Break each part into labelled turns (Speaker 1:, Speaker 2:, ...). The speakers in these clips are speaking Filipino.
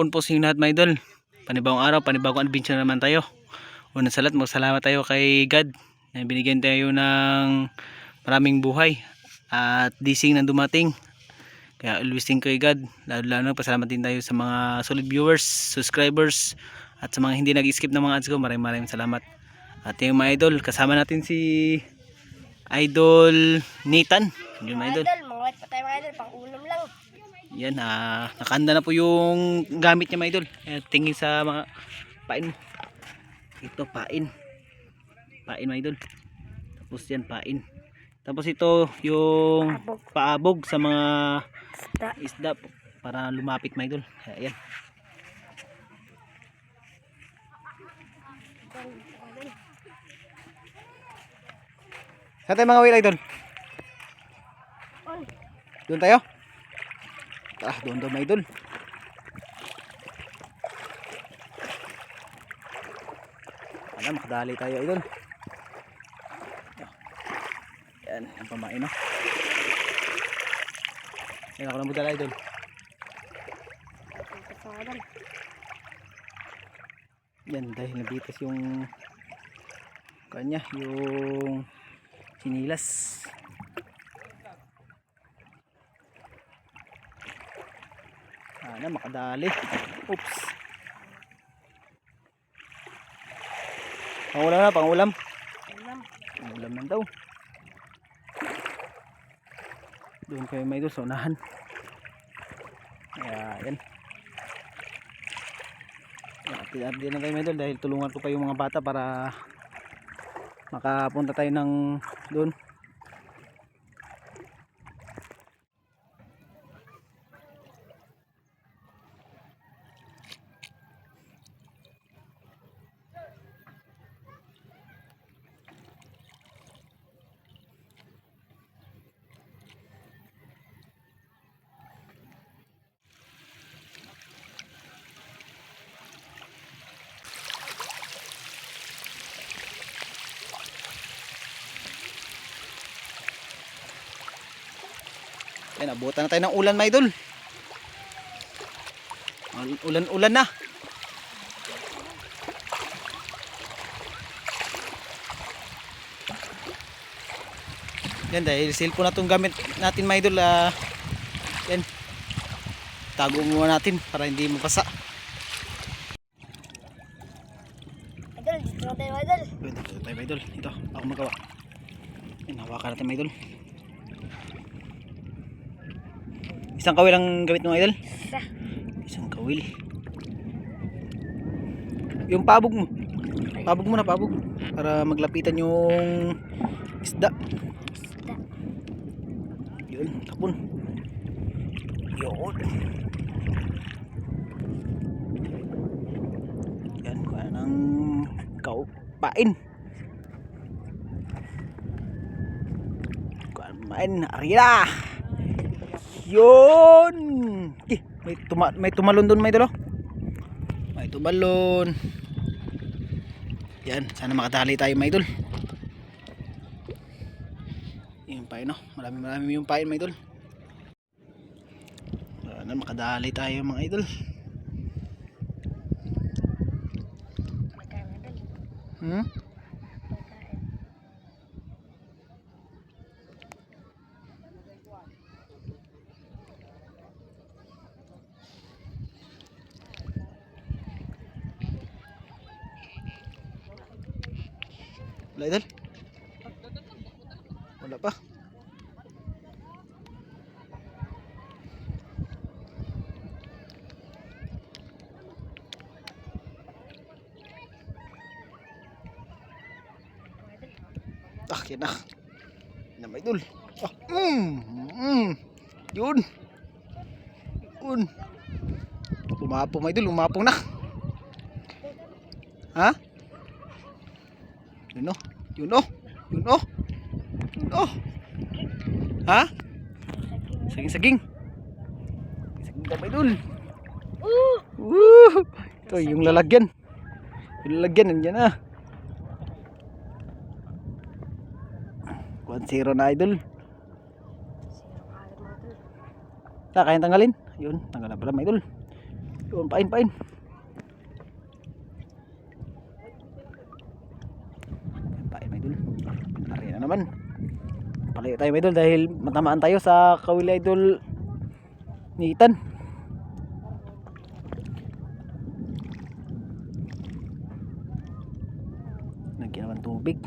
Speaker 1: hapon po sa inyo lahat mga idol. Panibagong araw, panibagong adventure na naman tayo. Una sa lahat, magsalamat tayo kay God na binigyan tayo ng maraming buhay at dising na dumating. Kaya always thank kay God. Lalo lalo pasalamat din tayo sa mga solid viewers, subscribers at sa mga hindi nag-skip ng mga ads ko. Maraming maraming salamat. At yung mga idol, kasama natin si Idol Nathan. Yun mga idol.
Speaker 2: Idol, mga pa tayo idol, pang ulam.
Speaker 1: Yan, ah, nakanda na po yung gamit niya mga idol. Eh, tingin sa mga pain mo. Ito, pain. Pain mga idol. Tapos yan, pain. Tapos ito, yung
Speaker 2: Abog.
Speaker 1: paabog sa mga
Speaker 2: Isda.
Speaker 1: isda para lumapit mga idol. Ayan. Saan tayo mga whale idol?
Speaker 2: On.
Speaker 1: Doon tayo? Ah, doon daw mga idol. Ano, makadali tayo idol. Yan, ang pamain no. Yan ako lang budala
Speaker 2: mga idol.
Speaker 1: Yan, dahil nabitas yung kanya, yung sinilas. Sana makadali. Oops. Pangulam na, pangulam.
Speaker 2: Ulam.
Speaker 1: Pangulam lang daw. Doon kayo may doon sa unahan. Kaya, yan. Update na tayo may doon dahil tulungan ko pa yung mga bata para makapunta tayo ng doon. Yan, abutan na tayo ng ulan, mga idol. Ul- Ulan-ulan na. Yan, dahil cellphone na itong gamit natin, mga idol. ah, yan. Tago muna natin para hindi mapasa.
Speaker 2: Idol, dito na tayo mga idol.
Speaker 1: Pwede ito tayo, mga idol. Ito, ako magawa. Yan, hawakan natin, mga idol. Isang kawil ang gamit mo, idol.
Speaker 2: Isa.
Speaker 1: Isang kawil. Yung pabog mo. Pabog mo na, pabog. Para maglapitan yung isda.
Speaker 2: Isda.
Speaker 1: Yun, tapon. Yun. Yan, kuha ng kaupain. Kuha ng main. Arila! Yun! Eh, may, tuma may tumalon doon, may dalo. May tumalon. Yan, sana makadali tayo, may idol. Yung pain, no? Marami marami yung pain, mga idol. Sana makadali tayo, mga idol. Hmm?
Speaker 2: Magkain.
Speaker 1: Wala, idol? Wala pa. Ah, yan na. Yan mga idol. Ah, mm, mm. Yun. Yun. Umapong, mga idol. Umapong na. Ha? Yun o. Yun o. Yun o. Yun o. Ha? Saging-saging. Saging mga idol.
Speaker 2: Uh!
Speaker 1: Woo! Ito yung lalagyan. Yung lalagyan, nandiyan na. 1-0 na idol.
Speaker 2: Mga?
Speaker 1: Ta, kayang tanggalin? Yun, tanggal na pala mga idol. Yun, pain, pain. Pain, may idol. Ari na naman. Palayo tayo, may idol, dahil matamaan tayo sa kawili idol ni Ethan. Nagyan naman tubig.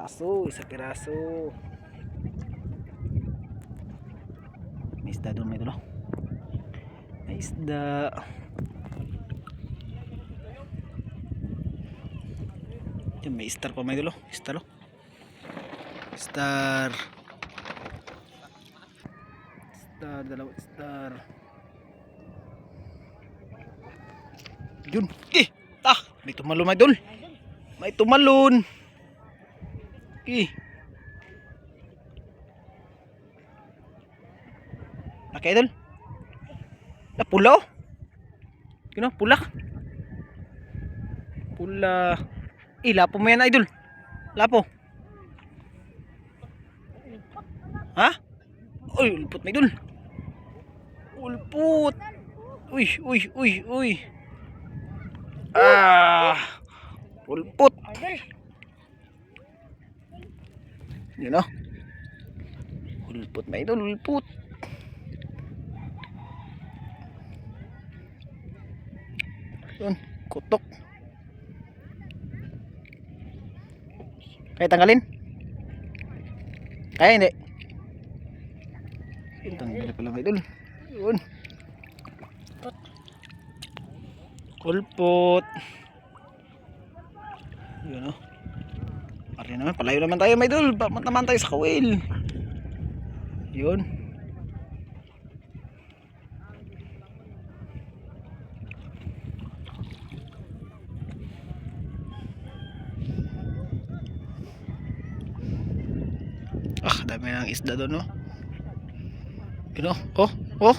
Speaker 1: Piraso, isa piraso. May isda doon, may idol. oh. May isda. Yan, may star pa may dulo. Star oh. Star. Star, dalawang star. Yun. Eh, ah, may tumalon may dol. May tumalon. Eh. Laki idol. Na pula oh. Yun oh, pula. Pula. Eh, lapo mo yan idol. Lapo. Ha? Uy, ulpot na idol. Ulpot. Uy, uy, uy, uy. Ah. Ulpot.
Speaker 2: Idol.
Speaker 1: Yun oh. Ulpot na idol, ulpot. Yun, kutok. Kaya tanggalin? Kaya hindi? Tanggalin pala mga idol. Yun. Kulpot. Yun oh. Pare naman, palayo naman tayo mga idol. Ba't naman tayo sa kawil? Yun. Ah, dami ng isda doon, no? Yun, oh. Oh, oh.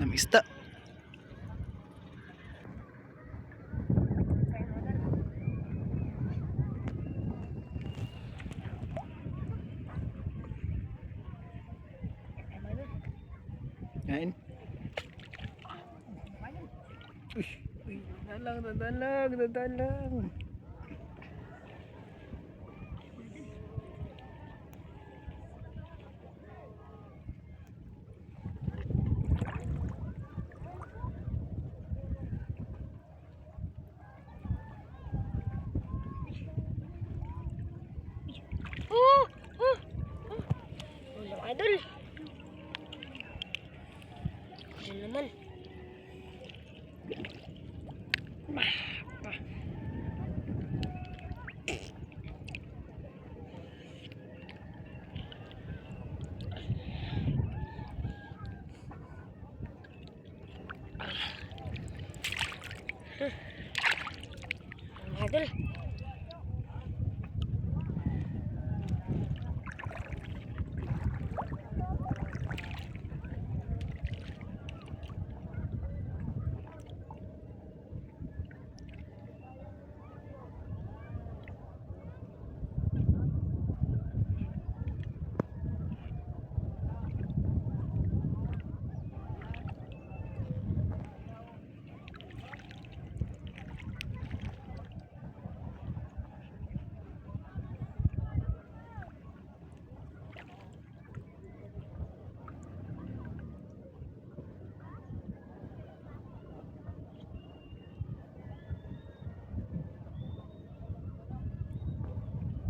Speaker 1: Dami isda. Kain. Uy, uy, dalang, dadalang, dadalang.
Speaker 2: Oh! Oh! Oh! Ulo, idol. Idol naman. Idol.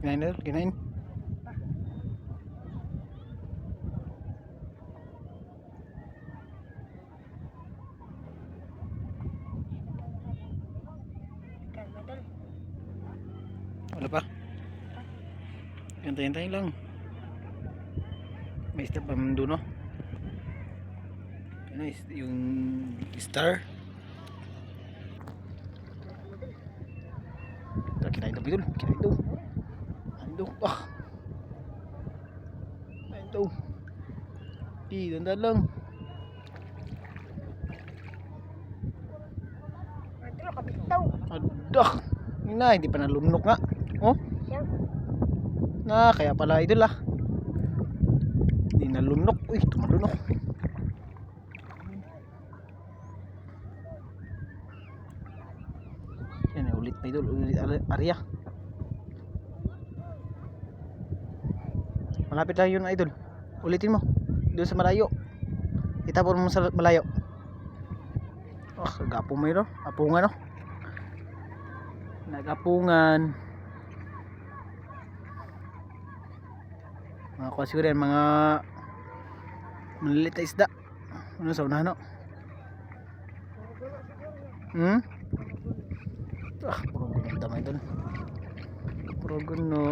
Speaker 1: Kinain na, kinain. Wala pa. Hintay-hintay lang. May step pa doon, no? Ano, yung star. Kinain daw, bidol. Kinain daw. yun na lang. Adak na hindi pa nalumnok nga. Oh. Na kaya pala idol ah. Hindi nalumnok. Uy tumalunok. Yan eh, ulit na idol. Ulit area malapit lang yun idol. Ulitin mo doon sa malayo. Itapon mo sa malayo. Ah gapong mo oh. apungan oh nagapungan. Mga yan mga maliliit na isda. Ano sa unahan no? Hmm? Ah puro guno damay doon. Puro guno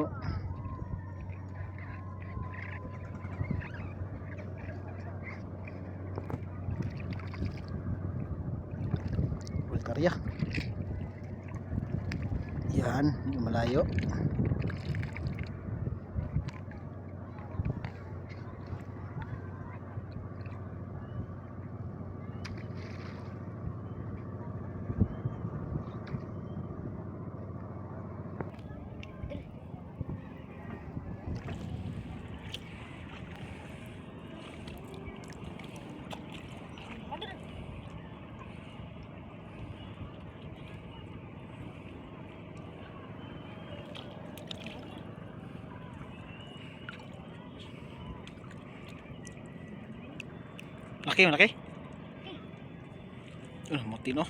Speaker 1: Bulgaria yan malayo Laki, malaki. Mutino.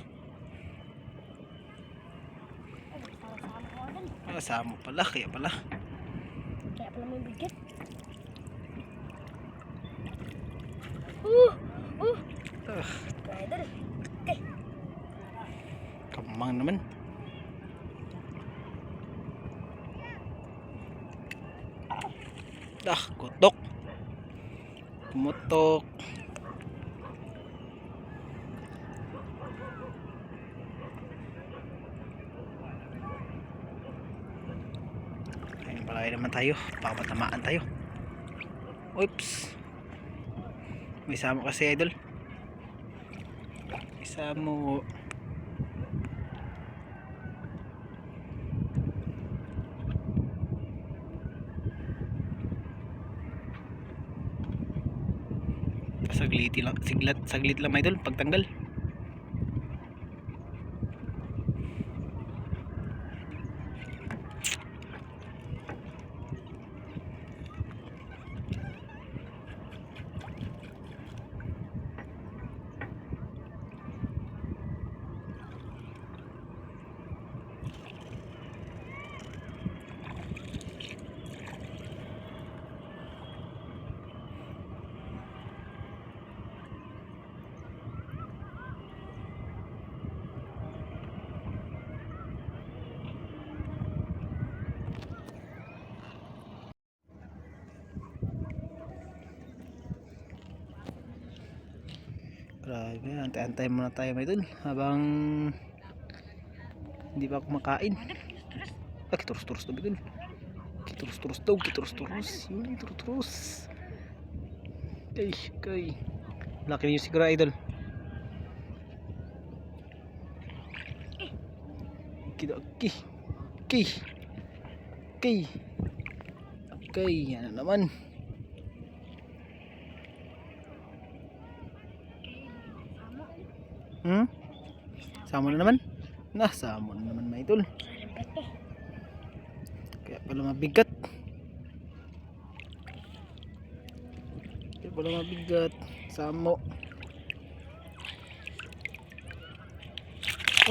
Speaker 2: Ay, sama-sama ko idol.
Speaker 1: Ah, pala, kaya pala.
Speaker 2: Kaya pala may bigat. Uh! Uh! Idol.
Speaker 1: kamang naman. Ah, kutok. Pumutok. Ayun pala naman tayo. Baka matamaan tayo. Oops. May samo kasi idol. May samo. Sagliti lang, siglat, saglit lang idol pagtanggal. Grabe, antay-antay muna tayo mga idol habang hindi pa kumakain. Ah, kiturus-turus daw idol. Kiturus-turus daw, kiturus-turus. Yun, kiturus-turus. Kay, kay. Laki niyo siguro idol. Kita, ki. Ki. Ki. Okay, na naman. Hmm? Samo na naman? Nah, samo na naman mga idol. Kaya pala mabigat. Kaya pala mabigat. Samo.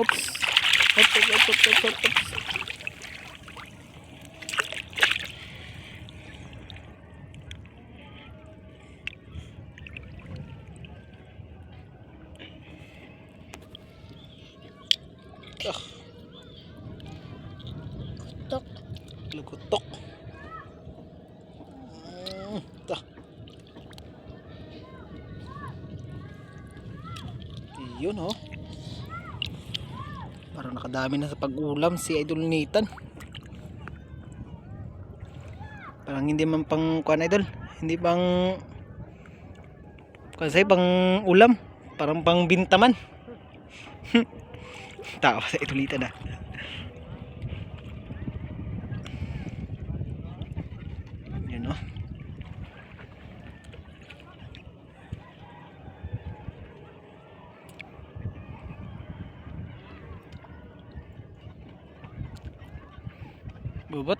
Speaker 1: Oops. Oops, oops, oops, oops, oops, oops, oops. Ah,
Speaker 2: Tok.
Speaker 1: lugutok. Mm, ta. Yun oh. Parang nakadami na sa pag-ulam si Idol Nathan. Parang hindi man pang kuan idol. Hindi pang kasi pang ulam. Parang pang bintaman. Tawa sa Idol Nathan ah. Yun oh. Bubot.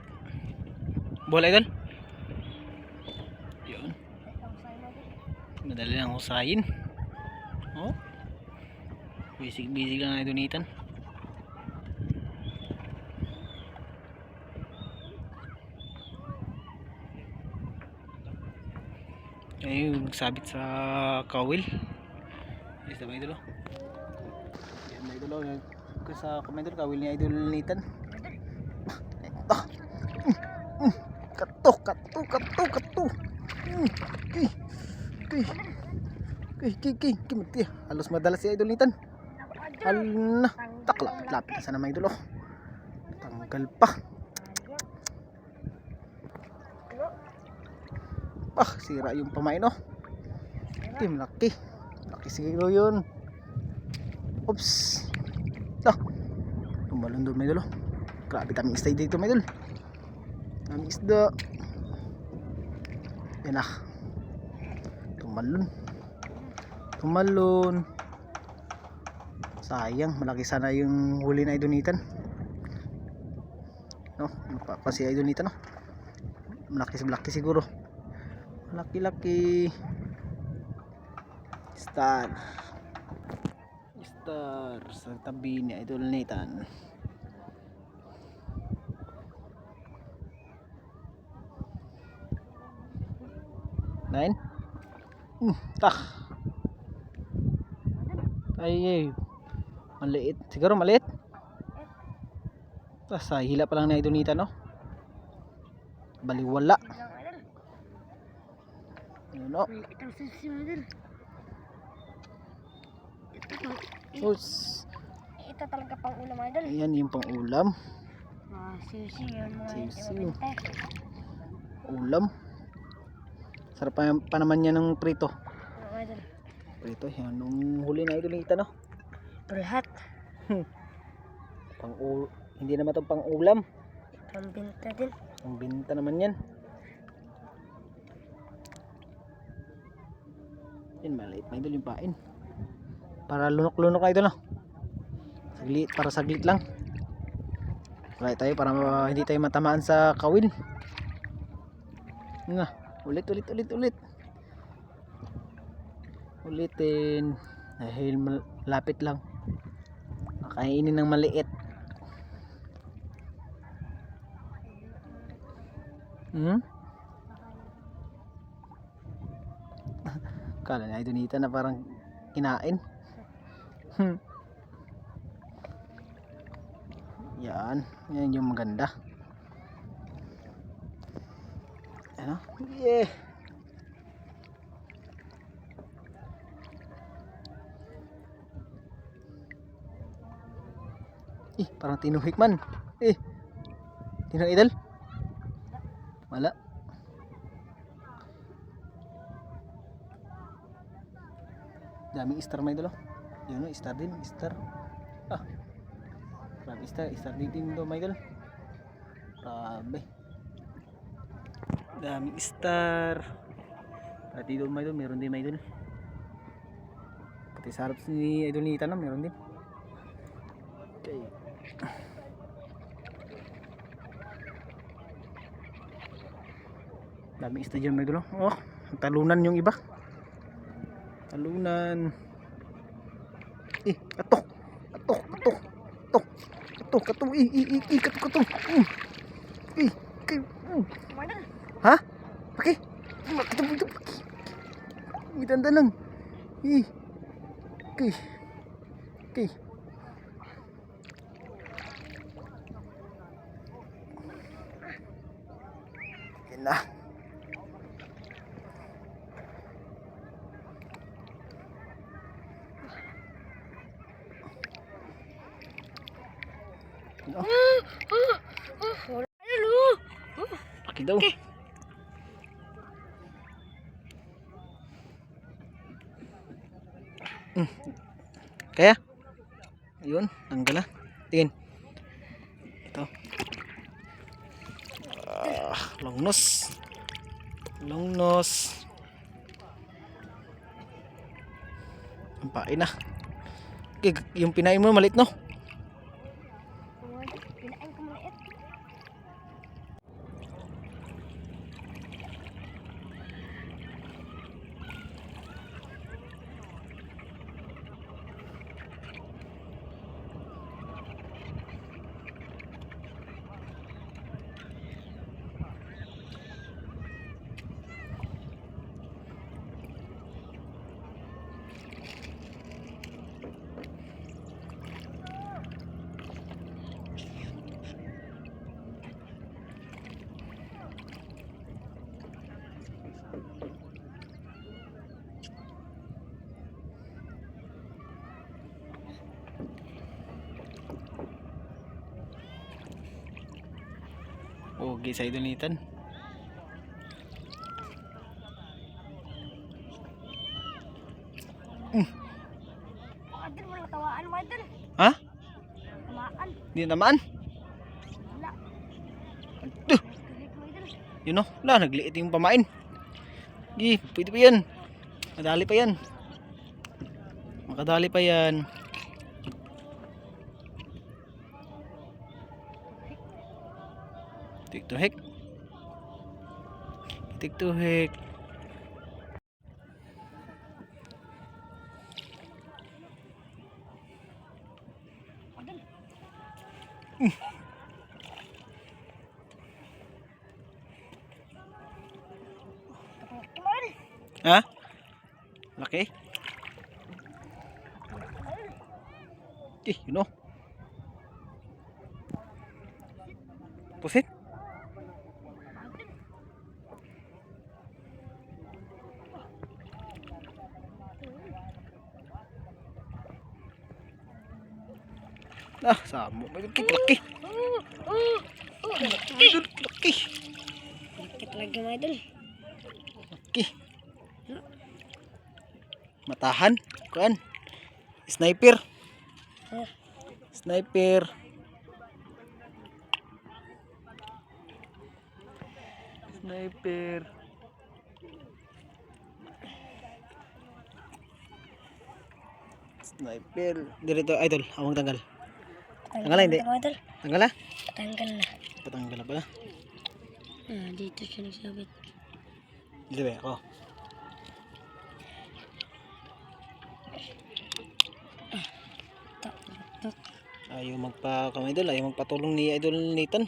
Speaker 1: Bola idol. Yun. Madali lang husayin. Oh. Basic basic lang na idonitan. Ayun, sabit sa kawil. Yes, na idol. oh. Yan na idol. oh. Sa komedor kawil ni idol nitan. Ah. Mm, mm. Kato, kato, kato, kato. Mm. Kay. Kay. Kay. Kimati. Halos madalas si idol nitan. Hala. Takla. Lapit na sana mga idol. oh. Tanggal pa. Ah, sira yung pamain oh. Tim, laki. Laki siguro yun. Oops. Ah. Tumalon doon may dulo. Grabe taming isda dito may dulo. Taming isda. Yan ah. Tumalon. Sayang, malaki sana yung huli na idonitan. No, napapasi idonitan no. Malaki malaki siguro. Laki-laki. Star. Star sa tabi ni Idol Nathan. Nine? Hmm, tak. Ay, ay. Maliit. Siguro maliit. Ah, sa hila pa lang ni Idol Nathan, no? Baliwala. Yun, no? Sus.
Speaker 2: Ito talaga pang ulam idol.
Speaker 1: Ayan yung pang ulam.
Speaker 2: Ah, sisi.
Speaker 1: Ulam. Sarap pa, pa naman yan ng prito. Prito, yan. Nung huli na ito nita, no?
Speaker 2: Lahat.
Speaker 1: Pang ul hindi naman itong pang ulam.
Speaker 2: Pambinta din.
Speaker 1: Ang binta naman yan. Yan, maliit na idol yung pain. Para lunok-lunok na ito, no? Saglit, para saglit lang. Try tayo para uh, hindi tayo matamaan sa kawil. Nga, ulit, ulit, ulit, ulit. Ulitin. Dahil malapit lang. Makainin ng maliit. Hmm? Kala na Donita na parang kinain. Hmm. Yan. Yan yung maganda. Ano? Yeah. Eh, parang tinuhik man. Eh. Tinuhik idol? Wala. Daming star may dalo. Yun no, star din, star. Ah. Grabe star, star din din do may dalo. Grabe. Daming star. Pati doon may meron din may dalo. Pati sa harap ni Idol Nita na, meron din. Okay. Daming may dulo. Oh, talunan yung iba. Talunan. Eh, ato. Ato, ato. Ato. Ato, kato. Eh, eh, eh, eh, kato, kato. Mm. Eh, kay, mm. Ha? Paki. Kato, kato, paki. Mitanda lang. Eh. Okay. Okay. Yan na. Oh,
Speaker 2: Wala idol oh. Oh,
Speaker 1: Laki daw. Mm. Kaya? Ayun, tanggal na. Tingin. Ito. Ah, long nose. Long nose. Ang pain na. Okay, yung pinain mo maliit no? Okay sa idol nitan.
Speaker 2: Idol, wala tawaan mo, idol.
Speaker 1: Ha?
Speaker 2: Tamaan.
Speaker 1: Hindi naman.
Speaker 2: Wala.
Speaker 1: Duh.
Speaker 2: Kahit mo, idol.
Speaker 1: Yun o. Wala, nagliit yung pamain. Gi, pwede pa yan. Madali pa yan. Makadali pa yan. tuhek. Titik tuhek Ah, samo. May laki, laki. Idol, laki.
Speaker 2: Sakit lagi mo, idol.
Speaker 1: Laki. Matahan. Kuan. Sniper. Sniper. Sniper. Sniper. Dito idol, awang tanggal. Tanggal, hindi? Tanggal ah.
Speaker 2: Tanggal na.
Speaker 1: Patanggal pala.
Speaker 2: Ah, dito siya nagsabit.
Speaker 1: Dito ba ako?
Speaker 2: Tak, tak.
Speaker 1: Ayaw magpa kami idol, ayaw magpatulong ni idol Nathan.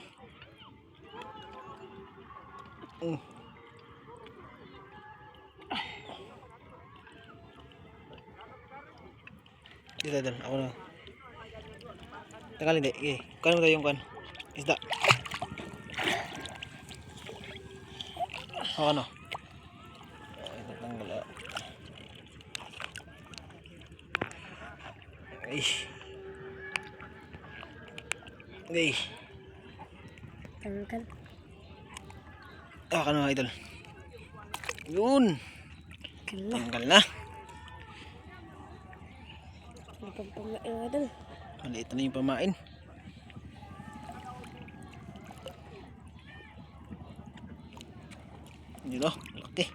Speaker 1: Mm. Dito idol, ako na. Tanggal hindi, eh. Kano mo tayo yung kan? Isda. O ano? Ay, tatanggal ah. Ay. Ay.
Speaker 2: Tanggal.
Speaker 1: Ah, kano idol? Yun. Tanggal na.
Speaker 2: Napagpamain, idol.
Speaker 1: Maliit na yung pamain. Yun o, laki.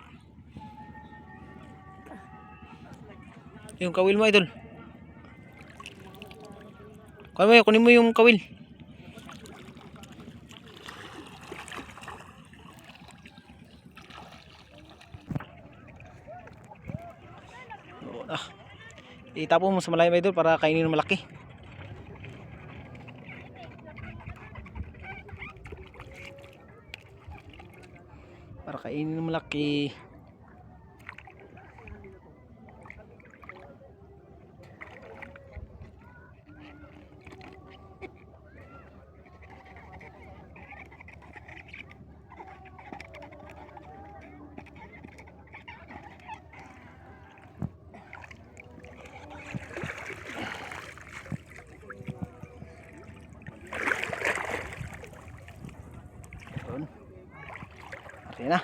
Speaker 1: Yung kawil mo idol. Kunin mo, kunin mo yung kawil. Oo na. Itapo mo sa malayo idol para kainin ng malaki. Para kainin ng malaki. Yun. Okay na.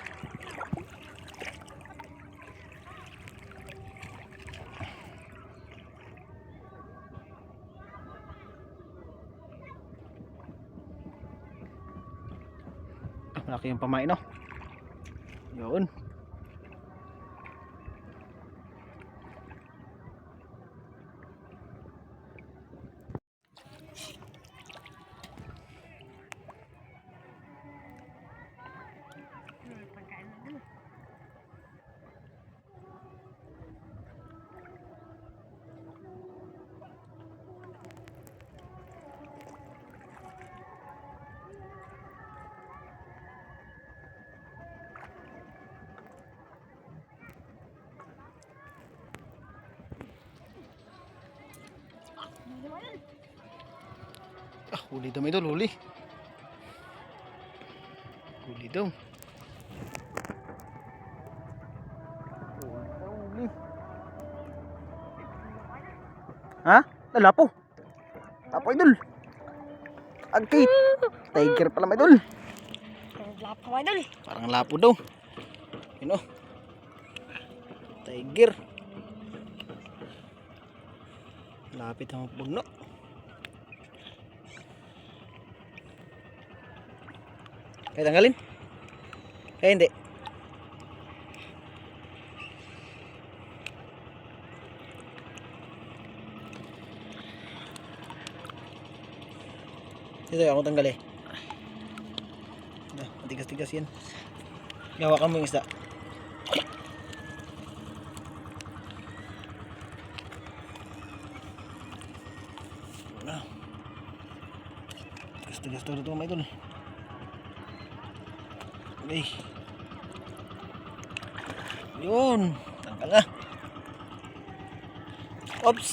Speaker 1: Malaki yung pamain, no? Yun. Ah, huli daw idol, huli. Huli daw. Ha? Lalapo. Tapo idol. Agkit. Tiger pala may idol.
Speaker 2: Lapo mga idol.
Speaker 1: Parang lapo daw. Yun oh. Tiger. Lapit ang pugno. Kaya tanggalin? Kaya hindi. Ito ako tanggal eh. Matigas-tigas yan. Hawakan mo yung isda. Tigas-tigas to ito mga idol. Okay. Yun. Tangkal na. Oops.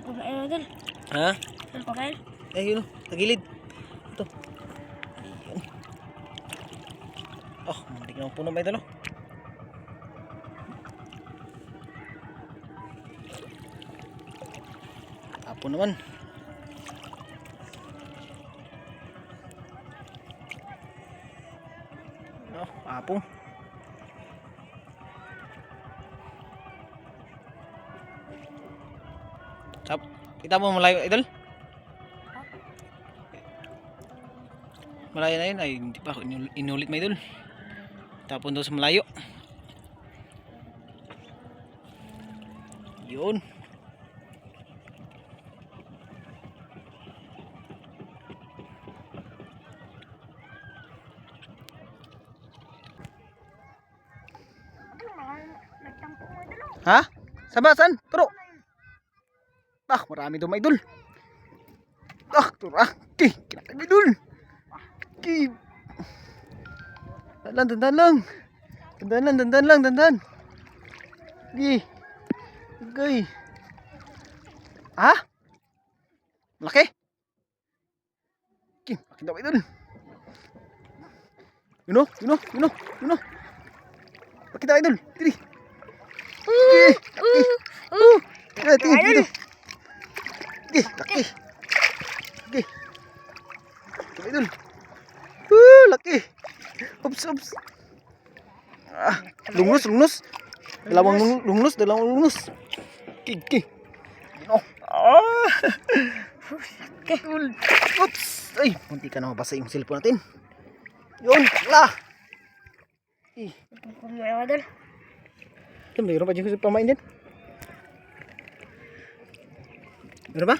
Speaker 2: Lapo mga idol.
Speaker 1: Ha?
Speaker 2: Lapo kayo.
Speaker 1: Eh, yun. Tagilid. Ito. Ayun. Oh, hindi ka naman puno mga idol. oh. Apo naman. Kita mo malayo idol? Malayo na yun ay hindi pa ako inul- inulit may idol. Tapon daw sa malayo. Yun.
Speaker 2: Idol.
Speaker 1: Ha? Saba, saan? Turo. Ah, marami daw may idol. Ah, turo ah. Ki, kinakay may idol. Ki. Dandan, dandan lang. Dandan lang, dandan lang, dandan. Ki. Okay. Ha? Malaki? Ki, malaki daw idol. Yun o, yun o, yun o, yun o. Malaki daw idol. Tiri. Ki, laki. Oh, tingnan, tingnan dito. Ki, laki. Ki. Laki idol. Uh, laki. Ups, ups. Ah, lungnos, lungnos. Dalawang lung- lungnos, dalawang lungnos. Ki, ki. Oh. Ah. Idol. Ups. Ay, munti ka na mabasa yung cellphone natin. Yun, la. Eh, mayroon pa dyan pamain din. Meron ba?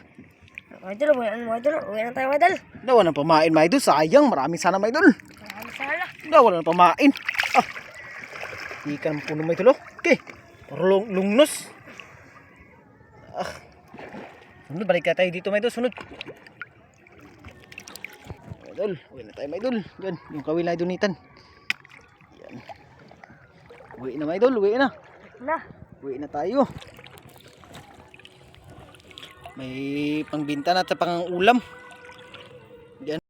Speaker 2: Mga idol, uwi na mga idol. Uwi na tayo mga idol.
Speaker 1: Dawa ng pamain mga idol. Sayang, marami sana mga idol.
Speaker 2: Maraming sala.
Speaker 1: Dawa ng pamain. Ah. Di ka naman puno mga idol. oh. Okay. Puro lung lungnos. Ah. Sunod, balik na tayo dito mga idol. Sunod. Mga idol, uwi na tayo mga idol. Yan, yung kawil na idonitan. Yan. Uwi na mga idol, uwi na.
Speaker 2: Na.
Speaker 1: Uwi na tayo. May pangbinta na at pang ulam.